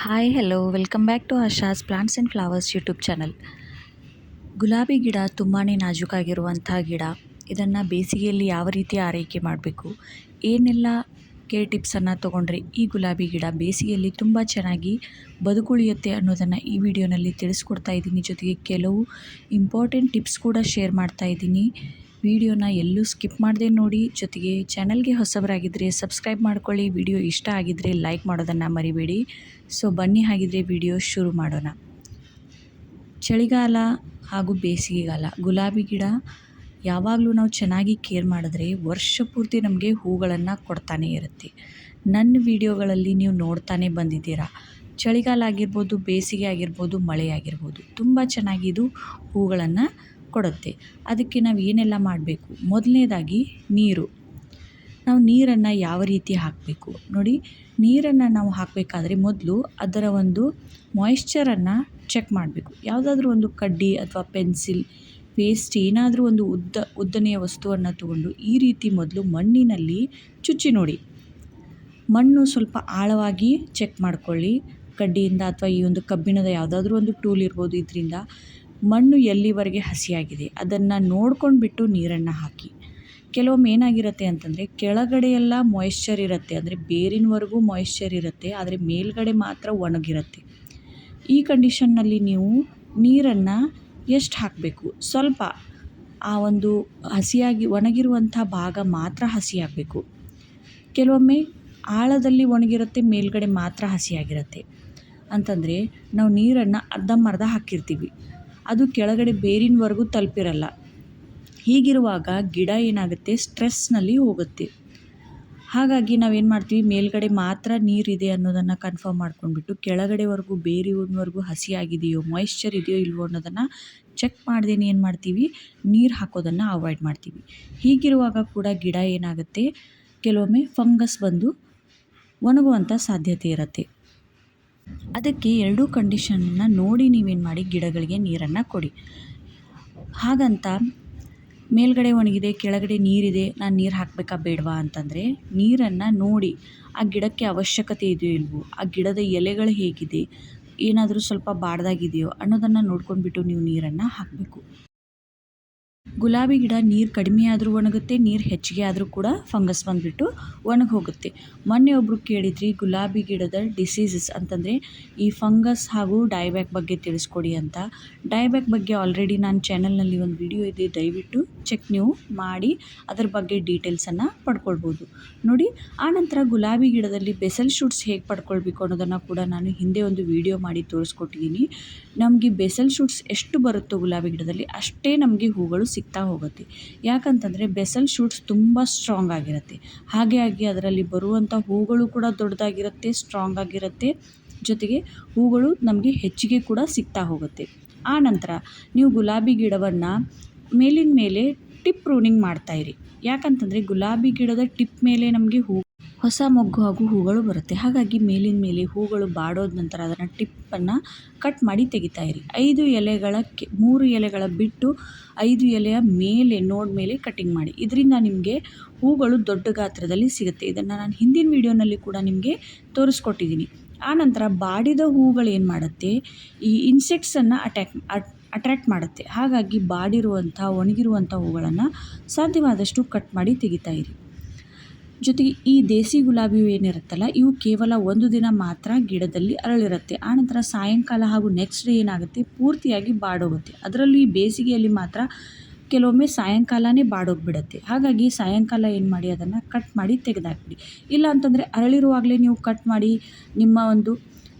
Hi hello welcome back to Asha's plants and flowers YouTube channel ಗುಲಾಬಿ ಗಿಡ ತುಂಬಾ ನಾಜೂಕಾಗಿರುವಂಥ ಗಿಡ. ಇದನ್ನು ಬೇಸಿಗೆಯಲ್ಲಿ ಯಾವ ರೀತಿ ಆರೈಕೆ ಮಾಡಬೇಕು? ಏನೆಲ್ಲ ಕೇರ್ ಟಿಪ್ಸನ್ನು ತೊಗೊಂಡ್ರೆ ಈ ಗುಲಾಬಿ ಗಿಡ ಬೇಸಿಗೆಯಲ್ಲಿ ತುಂಬ ಚೆನ್ನಾಗಿ ಬದುಕುಳಿಯುತ್ತೆ ಅನ್ನೋದನ್ನು ಈ ವಿಡಿಯೋನಲ್ಲಿ ತಿಳಿಸ್ಕೊಡ್ತಾ ಇದ್ದೀನಿ. ಜೊತೆಗೆ ಕೆಲವು ಇಂಪಾರ್ಟೆಂಟ್ ಟಿಪ್ಸ್ ಕೂಡ ಶೇರ್ ಮಾಡ್ತಾ ಇದ್ದೀನಿ. ವಿಡಿಯೋನ ಎಲ್ಲೂ ಸ್ಕಿಪ್ ಮಾಡದೆ ನೋಡಿ, ಜೊತೆಗೆ ಚಾನಲ್ಗೆ ಹೊಸಬರಾಗಿದ್ದರೆ ಸಬ್ಸ್ಕ್ರೈಬ್ ಮಾಡ್ಕೊಳ್ಳಿ. ವಿಡಿಯೋ ಇಷ್ಟ ಆಗಿದ್ದರೆ ಲೈಕ್ ಮಾಡೋದನ್ನು ಮರಿಬೇಡಿ. ಸೊ, ಬನ್ನಿ ಹಾಗಿದ್ರೆ ವಿಡಿಯೋ ಶುರು ಮಾಡೋಣ. ಚಳಿಗಾಲ ಹಾಗೂ ಬೇಸಿಗೆಗಾಲ. ಗುಲಾಬಿ ಗಿಡ ಯಾವಾಗಲೂ ನಾವು ಚೆನ್ನಾಗಿ ಕೇರ್ ಮಾಡಿದ್ರೆ ವರ್ಷ ಪೂರ್ತಿ ನಮಗೆ ಹೂಗಳನ್ನು ಕೊಡ್ತಾನೆ ಇರುತ್ತೆ. ನನ್ನ ವಿಡಿಯೋಗಳಲ್ಲಿ ನೀವು ನೋಡ್ತಾನೆ ಬಂದಿದ್ದೀರಾ. ಚಳಿಗಾಲ ಆಗಿರ್ಬೋದು, ಬೇಸಿಗೆ ಆಗಿರ್ಬೋದು, ಮಳೆ ಆಗಿರ್ಬೋದು, ತುಂಬ ಚೆನ್ನಾಗಿ ಇದು ಹೂಗಳನ್ನು ಕೊಡುತ್ತೆ. ಅದಕ್ಕೆ ನಾವು ಏನೆಲ್ಲ ಮಾಡಬೇಕು? ಮೊದಲನೇದಾಗಿ ನೀರು. ನಾವು ನೀರನ್ನು ಯಾವ ರೀತಿ ಹಾಕಬೇಕು? ನೋಡಿ, ನೀರನ್ನು ನಾವು ಹಾಕಬೇಕಾದ್ರೆ ಮೊದಲು ಅದರ ಒಂದು ಮಾಯಿಶ್ಚರನ್ನು ಚೆಕ್ ಮಾಡಬೇಕು. ಯಾವುದಾದ್ರೂ ಒಂದು ಕಡ್ಡಿ ಅಥವಾ ಪೆನ್ಸಿಲ್ ಪೇಸ್ಟ್ ಏನಾದರೂ ಒಂದು ಉದ್ದ, ಉದ್ದನೆಯ ವಸ್ತುವನ್ನು ತಗೊಂಡು ಈ ರೀತಿ ಮೊದಲು ಮಣ್ಣಿನಲ್ಲಿ ಚುಚ್ಚಿ ನೋಡಿ. ಮಣ್ಣು ಸ್ವಲ್ಪ ಆಳವಾಗಿ ಚೆಕ್ ಮಾಡಿಕೊಳ್ಳಿ. ಕಡ್ಡಿಯಿಂದ ಅಥವಾ ಈ ಒಂದು ಕಬ್ಬಿಣದ ಯಾವುದಾದ್ರೂ ಒಂದು ಟೂಲ್ ಇರ್ಬೋದು ಇದರಿಂದ. ಮಣ್ಣು ಎಲ್ಲಿವರೆಗೆ ಹಸಿಯಾಗಿದೆ, ಅದನ್ನು ನೋಡ್ಕೊಂಡು ಬಿಟ್ಟು ನೀರನ್ನು ಹಾಕಿ. ಕೆಲವೊಮ್ಮೆ ಏನಾಗಿರುತ್ತೆ ಅಂತಂದರೆ ಕೆಳಗಡೆ ಎಲ್ಲ ಮಾಯಿಶ್ಚರ್ ಇರುತ್ತೆ, ಅಂದರೆ ಬೇರಿನವರೆಗೂ ಮಾಯಿಶ್ಚರ್ ಇರುತ್ತೆ, ಆದರೆ ಮೇಲ್ಗಡೆ ಮಾತ್ರ ಒಣಗಿರುತ್ತೆ. ಈ ಕಂಡೀಷನ್ನಲ್ಲಿ ನೀವು ನೀರನ್ನು ಎಷ್ಟು ಹಾಕಬೇಕು? ಸ್ವಲ್ಪ ಆ ಒಂದು ಹಸಿಯಾಗಿ, ಒಣಗಿರುವಂಥ ಭಾಗ ಮಾತ್ರ ಹಸಿಯಾಗಬೇಕು. ಕೆಲವೊಮ್ಮೆ ಆಳದಲ್ಲಿ ಒಣಗಿರುತ್ತೆ, ಮೇಲ್ಗಡೆ ಮಾತ್ರ ಹಸಿಯಾಗಿರುತ್ತೆ. ಅಂತಂದರೆ, ನಾವು ನೀರನ್ನು ಅರ್ಧಂಬರ್ಧ ಹಾಕಿರ್ತೀವಿ. ಅದು ಕೆಳಗಡೆ ಬೇರಿನವರೆಗೂ ತಲುಪಿರಲ್ಲ. ಹೀಗಿರುವಾಗ ಗಿಡ ಏನಾಗುತ್ತೆ? ಸ್ಟ್ರೆಸ್ನಲ್ಲಿ ಹೋಗುತ್ತೆ. ಹಾಗಾಗಿ ನಾವೇನು ಮಾಡ್ತೀವಿ? ಮೇಲ್ಗಡೆ ಮಾತ್ರ ನೀರಿದೆ ಅನ್ನೋದನ್ನು ಕನ್ಫರ್ಮ್ ಮಾಡ್ಕೊಂಡ್ಬಿಟ್ಟು ಕೆಳಗಡೆವರೆಗೂ, ಬೇರಿನವರೆಗೂ ಹಸಿಯಾಗಿದೆಯೋ ಮಾಯಿಶ್ಚರ್ ಇದೆಯೋ ಇಲ್ವೋ ಅನ್ನೋದನ್ನು ಚೆಕ್ ಮಾಡ್ದೇನೆ ಏನು ಮಾಡ್ತೀವಿ? ನೀರು ಹಾಕೋದನ್ನು ಅವಾಯ್ಡ್ ಮಾಡ್ತೀವಿ. ಹೀಗಿರುವಾಗ ಕೂಡ ಗಿಡ ಏನಾಗುತ್ತೆ? ಕೆಲವೊಮ್ಮೆ ಫಂಗಸ್ ಬಂದು ಒಣಗುವಂಥ ಸಾಧ್ಯತೆ ಇರುತ್ತೆ. ಅದಕ್ಕೆ ಎರಡೂ ಕಂಡೀಷನನ್ನು ನೋಡಿ ನೀವೇನು ಮಾಡಿ ಗಿಡಗಳಿಗೆ ನೀರನ್ನು ಕೊಡಿ. ಹಾಗಂತ ಮೇಲ್ಗಡೆ ಒಣಗಿದೆ, ಕೆಳಗಡೆ ನೀರಿದೆ, ನಾನು ನೀರು ಹಾಕಬೇಕಾ ಬೇಡವಾ ಅಂತಂದರೆ ನೀರನ್ನು ನೋಡಿ ಆ ಗಿಡಕ್ಕೆ ಅವಶ್ಯಕತೆ ಇದೆಯೋ ಇಲ್ವೋ, ಆ ಗಿಡದ ಎಲೆಗಳು ಹೇಗಿದೆ, ಏನಾದರೂ ಸ್ವಲ್ಪ ಬಾಡ್ದಾಗಿದೆಯೋ ಅನ್ನೋದನ್ನು ನೋಡ್ಕೊಂಡ್ಬಿಟ್ಟು ನೀವು ನೀರನ್ನು ಹಾಕಬೇಕು. ಗುಲಾಬಿ ಗಿಡ ನೀರು ಕಡಿಮೆ ಆದರೂ ಒಣಗುತ್ತೆ, ನೀರು ಹೆಚ್ಚಿಗೆ ಆದರೂ ಕೂಡ ಫಂಗಸ್ ಬಂದುಬಿಟ್ಟು ಒಣಗಿ ಹೋಗುತ್ತೆ. ಮೊನ್ನೆ ಒಬ್ಬರು ಕೇಳಿದ್ರಿ, ಗುಲಾಬಿ ಗಿಡದ ಡಿಸೀಸಸ್ ಅಂತಂದರೆ ಈ ಫಂಗಸ್ ಹಾಗೂ ಡೈಬ್ಯಾಕ್ ಬಗ್ಗೆ ತಿಳಿಸ್ಕೊಡಿ ಅಂತ. ಡೈಬ್ಯಾಕ್ ಬಗ್ಗೆ ಆಲ್ರೆಡಿ ನಾನು ಚಾನಲ್ನಲ್ಲಿ ಒಂದು ವಿಡಿಯೋ ಇದೆ, ದಯವಿಟ್ಟು ಚೆಕ್ ನೀವು ಮಾಡಿ, ಅದರ ಬಗ್ಗೆ ಡೀಟೇಲ್ಸನ್ನು ಪಡ್ಕೊಳ್ಬೋದು. ನೋಡಿ ಆನಂತರ ಗುಲಾಬಿ ಗಿಡದಲ್ಲಿ ಬೆಸಲ್ ಶೂಟ್ಸ್ ಹೇಗೆ ಪಡ್ಕೊಳ್ಬೇಕು ಅನ್ನೋದನ್ನು ಕೂಡ ನಾನು ಹಿಂದೆ ಒಂದು ವಿಡಿಯೋ ಮಾಡಿ ತೋರಿಸ್ಕೊಟ್ಟಿದ್ದೀನಿ ನಮಗೆ ಬೆಸಲ್ ಶೂಟ್ಸ್ ಎಷ್ಟು ಬರುತ್ತೋ ಗುಲಾಬಿ ಗಿಡದಲ್ಲಿ ಅಷ್ಟೇ ನಮಗೆ ಹೂಗಳು ಸಿಗ್ತಾ ಹೋಗುತ್ತೆ. ಯಾಕಂತಂದರೆ ಬೆಸಲ್ ಶೂಟ್ಸ್ ತುಂಬ ಸ್ಟ್ರಾಂಗ್ ಆಗಿರುತ್ತೆ. ಹಾಗೆ ಆಗಿ ಅದರಲ್ಲಿ ಬರುವಂಥ ಹೂಗಳು ಕೂಡ ದೊಡ್ಡದಾಗಿರುತ್ತೆ ಸ್ಟ್ರಾಂಗ್ ಆಗಿರುತ್ತೆ. ಜೊತೆಗೆ ಹೂಗಳು ನಮಗೆ ಹೆಚ್ಚಿಗೆ ಕೂಡ ಸಿಗ್ತಾ ಹೋಗುತ್ತೆ. ಆ ನಂತರ ನೀವು ಗುಲಾಬಿ ಗಿಡವನ್ನು ಮೇಲಿನ ಮೇಲೆ ಟಿಪ್ ಪ್ರೂನಿಂಗ್ ಮಾಡ್ತಾಯಿರಿ ಯಾಕಂತಂದರೆ ಗುಲಾಬಿ ಗಿಡದ ಟಿಪ್ ಮೇಲೆ ನಮಗೆ ಹೂ ಹೊಸ ಮೊಗ್ಗು ಹಾಗೂ ಹೂಗಳು ಬರುತ್ತೆ. ಹಾಗಾಗಿ ಮೇಲಿನ ಮೇಲೆ ಹೂಗಳು ಬಾಡೋದ ನಂತರ ಅದನ್ನು ಟಿಪ್ಪನ್ನು ಕಟ್ ಮಾಡಿ ತೆಗಿತಾ ಇರಿ. ಐದು ಎಲೆಗಳ ಕೆ, ಮೂರು ಎಲೆಗಳ ಬಿಟ್ಟು ಐದು ಎಲೆಯ ಮೇಲೆ, ನೋಡ್ ಮೇಲೆ ಕಟಿಂಗ್ ಮಾಡಿ. ಇದರಿಂದ ನಿಮಗೆ ಹೂಗಳು ದೊಡ್ಡ ಗಾತ್ರದಲ್ಲಿ ಸಿಗುತ್ತೆ. ಇದನ್ನು ನಾನು ಹಿಂದಿನ ವೀಡಿಯೋನಲ್ಲಿ ಕೂಡ ನಿಮಗೆ ತೋರಿಸ್ಕೊಟ್ಟಿದ್ದೀನಿ ಆನಂತರ ಬಾಡಿದ ಹೂಗಳು ಏನು ಮಾಡುತ್ತೆ? ಈ ಇನ್ಸೆಕ್ಟ್ಸನ್ನು ಅಟ್ಯಾಕ್ ಅಟ್ರ್ಯಾಕ್ಟ್ ಮಾಡುತ್ತೆ. ಹಾಗಾಗಿ ಬಾಡಿರುವಂಥ, ಒಣಗಿರುವಂಥ ಹೂಗಳನ್ನು ಸಾಧ್ಯವಾದಷ್ಟು ಕಟ್ ಮಾಡಿ ತೆಗಿತಾ ಇರಿ. ಜೊತೆಗೆ ಈ ದೇಸಿ ಗುಲಾಬಿ ಏನಿರುತ್ತಲ್ಲ, ಇವು ಕೇವಲ ಒಂದು ದಿನ ಮಾತ್ರ ಗಿಡದಲ್ಲಿ ಅರಳಿರುತ್ತೆ. ಆನಂತರ ಸಾಯಂಕಾಲ ಹಾಗೂ ನೆಕ್ಸ್ಟ್ ಡೇ ಏನಾಗುತ್ತೆ? ಪೂರ್ತಿಯಾಗಿ ಬಾಡೋಗುತ್ತೆ. ಅದರಲ್ಲೂ ಈ ಬೇಸಿಗೆಯಲ್ಲಿ ಮಾತ್ರ ಕೆಲವೊಮ್ಮೆ ಸಾಯಂಕಾಲನೇ ಬಾಡೋಗಿಬಿಡುತ್ತೆ. ಹಾಗಾಗಿ ಸಾಯಂಕಾಲ ಏನು ಮಾಡಿ? ಅದನ್ನು ಕಟ್ ಮಾಡಿ ತೆಗೆದಾಕ್ಬಿಡಿ. ಇಲ್ಲ ಅಂತಂದರೆ ಅರಳಿರುವಾಗಲೇ ನೀವು ಕಟ್ ಮಾಡಿ ನಿಮ್ಮ ಒಂದು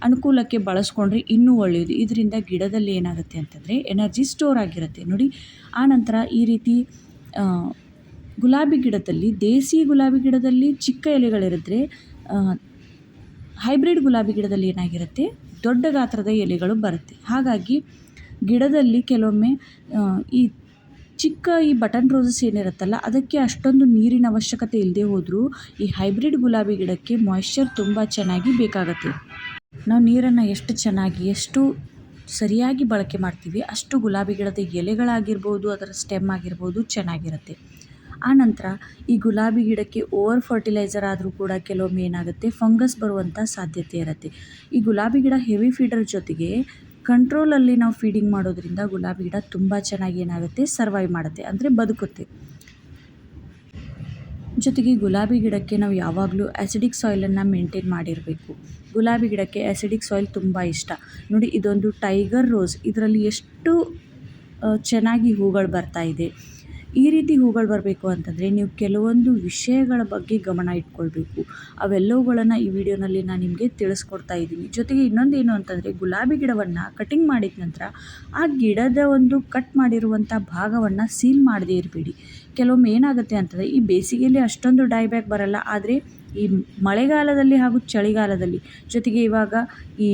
ಅನುಕೂಲಕ್ಕೆ ಬಳಸ್ಕೊಂಡ್ರೆ ಇನ್ನೂ ಒಳ್ಳೆಯದು. ಇದರಿಂದ ಗಿಡದಲ್ಲಿ ಏನಾಗುತ್ತೆ ಅಂತಂದರೆ ಎನರ್ಜಿ ಸ್ಟೋರ್ ಆಗಿರುತ್ತೆ. ನೋಡಿ ಆನಂತರ ಈ ರೀತಿ ಗುಲಾಬಿ ಗಿಡದಲ್ಲಿ, ದೇಸಿ ಗುಲಾಬಿ ಗಿಡದಲ್ಲಿ ಚಿಕ್ಕ ಎಲೆಗಳಿರಿದ್ರೆ ಹೈಬ್ರಿಡ್ ಗುಲಾಬಿ ಗಿಡದಲ್ಲಿ ಏನಾಗಿರುತ್ತೆ? ದೊಡ್ಡ ಗಾತ್ರದ ಎಲೆಗಳು ಬರುತ್ತೆ. ಹಾಗಾಗಿ ಗಿಡದಲ್ಲಿ ಕೆಲವೊಮ್ಮೆ ಈ ಚಿಕ್ಕ ಈ ಬಟನ್ ರೋಸಸ್ ಏನಿರುತ್ತಲ್ಲ, ಅದಕ್ಕೆ ಅಷ್ಟೊಂದು ನೀರಿನ ಅವಶ್ಯಕತೆ ಇಲ್ಲದೆ ಹೋದರೂ ಈ ಹೈಬ್ರಿಡ್ ಗುಲಾಬಿ ಗಿಡಕ್ಕೆ ಮಾಯಿಶ್ಚರ್ ತುಂಬ ಚೆನ್ನಾಗಿ ಬೇಕಾಗುತ್ತೆ. ನಾವು ನೀರನ್ನು ಎಷ್ಟು ಚೆನ್ನಾಗಿ, ಎಷ್ಟು ಸರಿಯಾಗಿ ಬಳಕೆ ಮಾಡ್ತೀವಿ, ಅಷ್ಟು ಗುಲಾಬಿ ಗಿಡದ ಎಲೆಗಳಾಗಿರ್ಬೋದು, ಅದರ ಸ್ಟೆಮ್ ಆಗಿರ್ಬೋದು, ಚೆನ್ನಾಗಿರುತ್ತೆ. ಆನಂತರ ಈ ಗುಲಾಬಿ ಗಿಡಕ್ಕೆ ಓವರ್ ಫರ್ಟಿಲೈಸರ್ ಆದರೂ ಕೂಡ ಕೆಲವೊಮ್ಮೆ ಏನಾಗುತ್ತೆ? ಫಂಗಸ್ ಬರುವಂಥ ಸಾಧ್ಯತೆ ಇರುತ್ತೆ. ಈ ಗುಲಾಬಿ ಗಿಡ ಹೆವಿ ಫೀಡರ್ ಜೊತೆಗೆ ಕಂಟ್ರೋಲಲ್ಲಿ ನಾವು ಫೀಡಿಂಗ್ ಮಾಡೋದ್ರಿಂದ ಗುಲಾಬಿ ಗಿಡ ತುಂಬ ಚೆನ್ನಾಗಿ ಏನಾಗುತ್ತೆ? ಸರ್ವೈವ್ ಮಾಡುತ್ತೆ, ಅಂದರೆ ಬದುಕುತ್ತೆ. ಜೊತೆಗೆ ಗುಲಾಬಿ ಗಿಡಕ್ಕೆ ನಾವು ಯಾವಾಗಲೂ ಆ್ಯಸಿಡಿಕ್ ಸಾಯಿಲನ್ನು ಮೇಂಟೈನ್ ಮಾಡಿರಬೇಕು. ಗುಲಾಬಿ ಗಿಡಕ್ಕೆ ಆ್ಯಸಿಡಿಕ್ ಸಾಯಿಲ್ ತುಂಬ ಇಷ್ಟ. ನೋಡಿ, ಇದೊಂದು ಟೈಗರ್ ರೋಸ್ ಇದರಲ್ಲಿ ಎಷ್ಟು ಚೆನ್ನಾಗಿ ಹೂಗಳು ಬರ್ತಾ ಇದೆ. ಈ ರೀತಿ ಹೂಗಳು ಬರಬೇಕು ಅಂತಂದರೆ ನೀವು ಕೆಲವೊಂದು ವಿಷಯಗಳ ಬಗ್ಗೆ ಗಮನ ಇಟ್ಕೊಳ್ಬೇಕು. ಅವೆಲ್ಲವುಗಳನ್ನು ಈ ವಿಡಿಯೋನಲ್ಲಿ ನಾನು ನಿಮಗೆ ತಿಳಿಸ್ಕೊಡ್ತಾ ಇದ್ದೀನಿ. ಜೊತೆಗೆ ಇನ್ನೊಂದು ಏನು ಅಂತಂದರೆ ಗುಲಾಬಿ ಗಿಡವನ್ನು ಕಟಿಂಗ್ ಮಾಡಿದ ನಂತರ ಆ ಗಿಡದ ಒಂದು ಕಟ್ ಮಾಡಿರುವಂಥ ಭಾಗವನ್ನು ಸೀಲ್ ಮಾಡದೇ ಇರಬೇಡಿ. ಕೆಲವೊಮ್ಮೆ ಏನಾಗುತ್ತೆ ಅಂತಂದರೆ ಈ ಬೇಸಿಗೆಯಲ್ಲಿ ಅಷ್ಟೊಂದು ಡೈಬ್ಯಾಕ್ ಬರಲ್ಲ. ಆದರೆ ಈ ಮಳೆಗಾಲದಲ್ಲಿ ಹಾಗೂ ಚಳಿಗಾಲದಲ್ಲಿ ಜೊತೆಗೆ ಇವಾಗ ಈ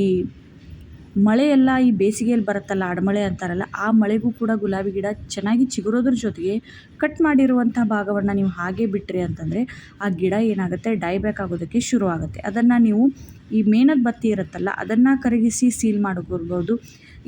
ಮಳೆ ಎಲ್ಲ ಈ ಬೇಸಿಗೆಯಲ್ಲಿ ಬರುತ್ತಲ್ಲ ಅಡಮಳೆ ಅಂತಾರಲ್ಲ, ಆ ಮಳೆಗೂ ಕೂಡ ಗುಲಾಬಿ ಗಿಡ ಚೆನ್ನಾಗಿ ಚಿಗುರೋದ್ರ ಜೊತೆಗೆ ಕಟ್ ಮಾಡಿರುವಂಥ ಭಾಗವನ್ನು ನೀವು ಹಾಗೆ ಬಿಟ್ಟರೆ ಅಂತಂದರೆ ಆ ಗಿಡ ಏನಾಗುತ್ತೆ? ಡೈಬ್ಯಾಕ್ ಆಗೋದಕ್ಕೆ ಶುರು ಆಗುತ್ತೆ ಅದನ್ನು ನೀವು ಈ ಮೇಣದ ಬತ್ತಿ ಇರುತ್ತಲ್ಲ, ಅದನ್ನು ಕರಗಿಸಿ ಸೀಲ್ ಮಾಡಿಕೊಳ್ಬೋದು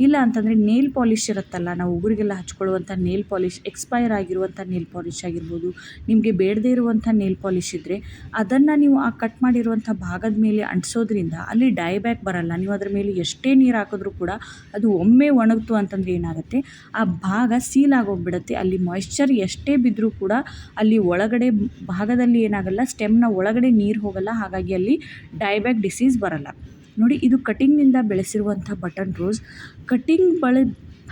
ಇಲ್ಲ ಅಂತಂದರೆ ನೇಲ್ ಪಾಲಿಷ್ ಇರುತ್ತಲ್ಲ, ನಾವು ಉಗುರಿಗೆಲ್ಲ ಹಚ್ಕೊಳ್ಳುವಂಥ ನೇಲ್ ಪಾಲಿಷ್ ಎಕ್ಸ್ಪೈರ್ ಆಗಿರುವಂಥ ನೇಲ್ ಪಾಲಿಷ್ ಆಗಿರ್ಬೋದು, ನಿಮಗೆ ಬೇಡದೇ ಇರುವಂಥ ನೇಲ್ ಪಾಲಿಷ್ ಇದ್ದರೆ ಅದನ್ನು ನೀವು ಆ ಕಟ್ ಮಾಡಿರುವಂಥ ಭಾಗದ ಮೇಲೆ ಅಂಟಿಸೋದ್ರಿಂದ ಅಲ್ಲಿ ಡೈಬ್ಯಾಕ್ ಬರಲ್ಲ. ನೀವು ಅದರ ಮೇಲೆ ಎಷ್ಟೇ ನೀರು ಹಾಕಿದ್ರೂ ಕೂಡ ಅದು ಒಮ್ಮೆ ಒಣಗ್ತು ಅಂತಂದರೆ ಏನಾಗುತ್ತೆ, ಆ ಭಾಗ ಸೀಲ್ ಆಗೋಗ್ಬಿಡುತ್ತೆ. ಅಲ್ಲಿ ಮಾಯ್ಶ್ಚರ್ ಎಷ್ಟೇ ಬಿದ್ದರೂ ಕೂಡ ಅಲ್ಲಿ ಒಳಗಡೆ ಭಾಗದಲ್ಲಿ ಏನಾಗಲ್ಲ ಸ್ಟೆಮ್ನ ಒಳಗಡೆ ನೀರು ಹೋಗಲ್ಲ. ಹಾಗಾಗಿ ಅಲ್ಲಿ ಡೈಬ್ಯಾಕ್ ಡಿಸೀಸ್ ಬರಲ್ಲ. ನೋಡಿ, ಇದು ಕಟಿಂಗ್ನಿಂದ ಬೆಳೆಸಿರುವಂಥ ಬಟನ್ ರೋಸ್. ಕಟಿಂಗ್ ಬಳ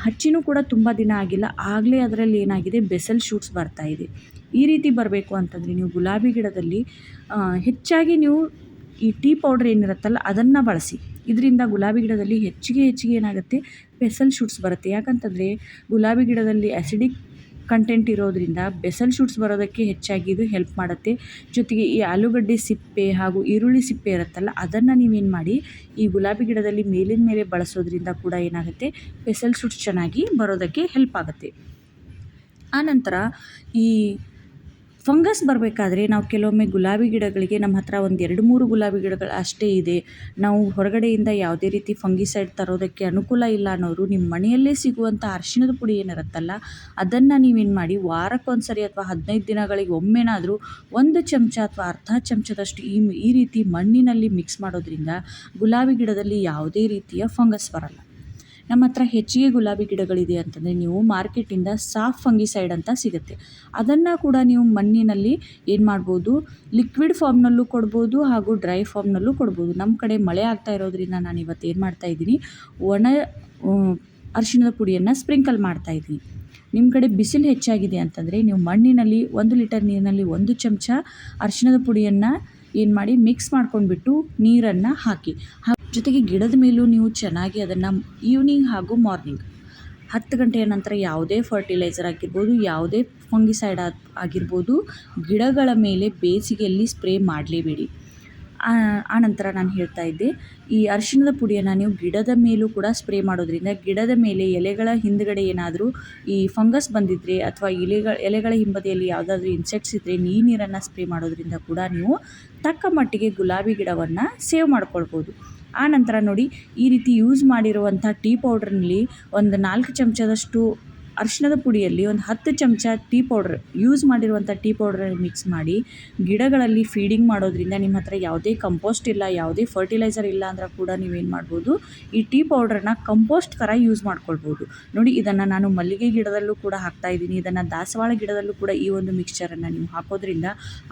ಹಚ್ಚಿನೂ ಕೂಡ ತುಂಬ ದಿನ ಆಗಿಲ್ಲ. ಆಗಲೇ ಅದರಲ್ಲಿ ಏನಾಗಿದೆ? ಬೆಸಲ್ ಶೂಟ್ಸ್ ಬರ್ತಾ ಇದೆ. ಈ ರೀತಿ ಬರಬೇಕು ಅಂತಂದರೆ ನೀವು ಗುಲಾಬಿ ಗಿಡದಲ್ಲಿ ಹೆಚ್ಚಾಗಿ ನೀವು ಈ ಟೀ ಪೌಡ್ರ್ ಏನಿರುತ್ತಲ್ಲ, ಅದನ್ನು ಬಳಸಿ. ಇದರಿಂದ ಗುಲಾಬಿ ಗಿಡದಲ್ಲಿ ಹೆಚ್ಚಿಗೆ ಹೆಚ್ಚಿಗೆ ಏನಾಗುತ್ತೆ? ಬೆಸಲ್ ಶೂಟ್ಸ್ ಬರುತ್ತೆ. ಯಾಕಂತಂದರೆ ಗುಲಾಬಿ ಗಿಡದಲ್ಲಿ ಆ್ಯಸಿಡಿಕ್ ಕಂಟೆಂಟ್ ಇರೋದ್ರಿಂದ ಬೆಸಲ್ ಶೂಟ್ಸ್ ಬರೋದಕ್ಕೆ ಹೆಚ್ಚಾಗಿ ಇದು ಹೆಲ್ಪ್ ಮಾಡುತ್ತೆ. ಜೊತೆಗೆ ಈ ಆಲೂಗಡ್ಡೆ ಸಿಪ್ಪೆ ಹಾಗೂ ಈರುಳ್ಳಿ ಸಿಪ್ಪೆ ಇರುತ್ತಲ್ಲ, ಅದನ್ನು ನೀವೇನು ಮಾಡಿ, ಈ ಗುಲಾಬಿ ಗಿಡದಲ್ಲಿ ಮೇಲಿನ ಮೇಲೆ ಬಳಸೋದ್ರಿಂದ ಕೂಡ ಏನಾಗುತ್ತೆ, ಬೆಸಲ್ ಶೂಟ್ಸ್ ಚೆನ್ನಾಗಿ ಬರೋದಕ್ಕೆ ಹೆಲ್ಪ್ ಆಗುತ್ತೆ. ಆನಂತರ ಈ ಫಂಗಸ್ ಬರಬೇಕಾದ್ರೆ ನಾವು ಕೆಲವೊಮ್ಮೆ ಗುಲಾಬಿ ಗಿಡಗಳಿಗೆ ನಮ್ಮ ಹತ್ರ ಒಂದು ಎರಡು ಮೂರು ಗುಲಾಬಿ ಗಿಡಗಳು ಅಷ್ಟೇ ಇದೆ. ನಾವು ಹೊರಗಡೆಯಿಂದ ಯಾವುದೇ ರೀತಿ ಫಂಗಿಸೈಡ್ ತರೋದಕ್ಕೆ ಅನುಕೂಲ ಇಲ್ಲ ಅನ್ನೋರು ನಿಮ್ಮ ಮನೆಯಲ್ಲೇ ಸಿಗುವಂಥ ಅರಿಶಿಣದ ಪುಡಿ ಏನಿರುತ್ತಲ್ಲ, ಅದನ್ನು ನೀವೇನು ಮಾಡಿ ವಾರಕ್ಕೊಂದ್ಸರಿ ಅಥವಾ ಹದಿನೈದು ದಿನಗಳಿಗೆ ಒಮ್ಮೆನಾದರೂ ಒಂದು ಚಮಚ ಅಥವಾ ಅರ್ಧ ಚಮಚದಷ್ಟು ಈ ಈ ರೀತಿ ಮಣ್ಣಿನಲ್ಲಿ ಮಿಕ್ಸ್ ಮಾಡೋದ್ರಿಂದ ಗುಲಾಬಿ ಗಿಡದಲ್ಲಿ ಯಾವುದೇ ರೀತಿಯ ಫಂಗಸ್ ಬರಲ್ಲ. ನಮ್ಮ ಹತ್ರ ಹೆಚ್ಚಿಗೆ ಗುಲಾಬಿ ಗಿಡಗಳಿದೆ ಅಂತಂದರೆ ನೀವು ಮಾರ್ಕೆಟಿಂದ ಸಾಫ್ ಫಂಗಿಸೈಡ್ ಅಂತ ಸಿಗುತ್ತೆ. ಅದನ್ನು ಕೂಡ ನೀವು ಮಣ್ಣಿನಲ್ಲಿ ಏನು ಮಾಡ್ಬೋದು ಲಿಕ್ವಿಡ್ ಫಾರ್ಮ್ನಲ್ಲೂ ಕೊಡ್ಬೋದು ಹಾಗೂ ಡ್ರೈ ಫಾರ್ಮ್ನಲ್ಲೂ ಕೊಡ್ಬೋದು. ನಮ್ಮ ಕಡೆ ಮಳೆ ಆಗ್ತಾ ಇರೋದ್ರಿಂದ ನಾನು ಇವತ್ತು ಏನು ಮಾಡ್ತಾ ಇದ್ದೀನಿ, ಒಣ ಅರಿಶಿಣದ ಪುಡಿಯನ್ನು ಸ್ಪ್ರಿಂಕಲ್ ಮಾಡ್ತಾ ಇದ್ದೀನಿ. ನಿಮ್ಮ ಕಡೆ ಬಿಸಿಲು ಹೆಚ್ಚಾಗಿದೆ ಅಂತಂದರೆ ನೀವು ಮಣ್ಣಿನಲ್ಲಿ ಒಂದು ಲೀಟರ್ ನೀರಿನಲ್ಲಿ ಒಂದು ಚಮಚ ಅರಿಶಿನದ ಪುಡಿಯನ್ನು ಏನು ಮಾಡಿ ಮಿಕ್ಸ್ ಮಾಡ್ಕೊಂಡ್ಬಿಟ್ಟು ನೀರನ್ನು ಹಾಕಿ. ಜೊತೆಗೆ ಗಿಡದ ಮೇಲೂ ನೀವು ಚೆನ್ನಾಗಿ ಅದನ್ನು ಈವ್ನಿಂಗ್ ಹಾಗೂ ಮಾರ್ನಿಂಗ್ ಹತ್ತು ಗಂಟೆಯ ನಂತರ ಯಾವುದೇ ಫರ್ಟಿಲೈಸರ್ ಆಗಿರ್ಬೋದು, ಯಾವುದೇ ಫಂಗಿಸೈಡ್ ಆಗಿರ್ಬೋದು, ಗಿಡಗಳ ಮೇಲೆ ಬೇಸಿಗೆಯಲ್ಲಿ ಸ್ಪ್ರೇ ಮಾಡಲೇಬೇಡಿ. ನಂತರ ನಾನು ಹೇಳ್ತಾ ಇದ್ದೆ, ಈ ಅರಿಶಿಣದ ಪುಡಿಯನ್ನು ನೀವು ಗಿಡದ ಮೇಲೂ ಕೂಡ ಸ್ಪ್ರೇ ಮಾಡೋದ್ರಿಂದ ಗಿಡದ ಮೇಲೆ ಎಲೆಗಳ ಹಿಂದ್ಗಡೆ ಏನಾದರೂ ಈ ಫಂಗಸ್ ಬಂದಿದ್ದರೆ ಅಥವಾ ಎಲೆಗಳ ಎಲೆಗಳ ಹಿಂಬದಿಯಲ್ಲಿ ಯಾವುದಾದ್ರೂ ಇನ್ಸೆಕ್ಟ್ಸ್ ಇದ್ದರೆ ನೀ ನೀರನ್ನು ಸ್ಪ್ರೇ ಮಾಡೋದ್ರಿಂದ ಕೂಡ ನೀವು ತಕ್ಕ ಮಟ್ಟಿಗೆ ಗುಲಾಬಿ ಗಿಡವನ್ನು ಸೇವ್ ಮಾಡ್ಕೊಳ್ಬೋದು. ಆ ನಂತರ ನೋಡಿ ಈ ರೀತಿ ಯೂಸ್ ಮಾಡಿರುವಂಥ ಟೀ ಪೌಡ್ರ್ನಲ್ಲಿ ಒಂದು ನಾಲ್ಕು ಚಮಚದಷ್ಟು ಅರಿಶಿಣದ ಪುಡಿಯಲ್ಲಿ ಒಂದು ಹತ್ತು ಚಮಚ ಟೀ ಪೌಡ್ರ್ ಯೂಸ್ ಮಾಡಿರುವಂಥ ಟೀ ಪೌಡ್ರನ್ನ ಮಿಕ್ಸ್ ಮಾಡಿ, ಗಿಡಗಳಲ್ಲಿ ಫೀಡಿಂಗ್ ಮಾಡೋದ್ರಿಂದ ನಿಮ್ಮ ಹತ್ರ ಯಾವುದೇ ಕಂಪೋಸ್ಟ್ ಇಲ್ಲ, ಯಾವುದೇ ಫರ್ಟಿಲೈಸರ್ ಇಲ್ಲ ಅಂದ್ರೆ ಕೂಡ ನೀವೇನು ಮಾಡ್ಬೋದು, ಈ ಟೀ ಪೌಡ್ರನ್ನ ಕಂಪೋಸ್ಟ್ ಥರ ಯೂಸ್ ಮಾಡ್ಕೊಳ್ಬೋದು. ನೋಡಿ, ಇದನ್ನು ನಾನು ಮಲ್ಲಿಗೆ ಗಿಡದಲ್ಲೂ ಕೂಡ ಹಾಕ್ತಾ ಇದ್ದೀನಿ. ಇದನ್ನು ದಾಸವಾಳ ಗಿಡದಲ್ಲೂ ಕೂಡ ಈ ಒಂದು ಮಿಕ್ಸ್ಚರನ್ನು ನೀವು ಹಾಕೋದ್ರಿಂದ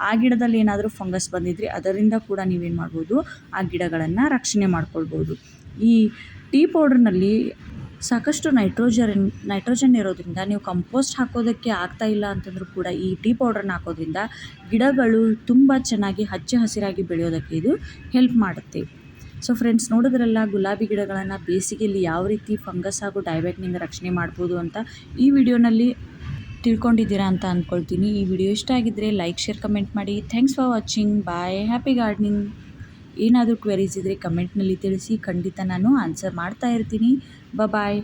ಆ ಗಿಡದಲ್ಲಿ ಏನಾದರೂ ಫಂಗಸ್ ಬಂದಿದ್ರೆ ಅದರಿಂದ ಕೂಡ ನೀವೇನು ಮಾಡ್ಬೋದು, ಆ ಗಿಡಗಳನ್ನು ರಕ್ಷಣೆ ಮಾಡ್ಕೊಳ್ಬೋದು. ಈ ಟೀ ಪೌಡ್ರ್ನಲ್ಲಿ ಸಾಕಷ್ಟು ನೈಟ್ರೋಜನ್ ನೈಟ್ರೋಜನ್ ಇರೋದರಿಂದ ನೀವು ಕಂಪೋಸ್ಟ್ ಹಾಕೋದಕ್ಕೆ ಆಗ್ತಾ ಇಲ್ಲ ಅಂತಂದರೂ ಕೂಡ ಈ ಟೀ ಪೌಡ್ರನ್ನ ಹಾಕೋದ್ರಿಂದ ಗಿಡಗಳು ತುಂಬ ಚೆನ್ನಾಗಿ ಹಚ್ಚ ಹಸಿರಾಗಿ ಬೆಳೆಯೋದಕ್ಕೆ ಇದು ಹೆಲ್ಪ್ ಮಾಡುತ್ತೆ. ಸೊ ಫ್ರೆಂಡ್ಸ್ ನೋಡಿದ್ರಲ್ಲ ಗುಲಾಬಿ ಗಿಡಗಳನ್ನು ಬೇಸಿಗೆಯಲ್ಲಿ ಯಾವ ರೀತಿ ಫಂಗಸ್ ಹಾಗೂ ಡೈಬೆಟ್ನಿಂದ ರಕ್ಷಣೆ ಮಾಡ್ಬೋದು ಅಂತ ಈ ವಿಡಿಯೋನಲ್ಲಿ ತಿಳ್ಕೊಂಡಿದ್ದೀರಾ ಅಂತ ಅಂದ್ಕೊಳ್ತೀನಿ ಈ ವಿಡಿಯೋ ಇಷ್ಟ ಆಗಿದ್ದರೆ ಲೈಕ್ ಶೇರ್ ಕಮೆಂಟ್ ಮಾಡಿ. Thanks for watching bye happy gardening ಏನಾದರೂ ಕ್ವೆರೀಸ್ ಇದ್ದರೆ ಕಮೆಂಟ್ನಲ್ಲಿ ತಿಳಿಸಿ ಖಂಡಿತ ನಾನು ಆನ್ಸರ್ ಮಾಡ್ತಾ ಇರ್ತೀನಿ. ಬಾಯ್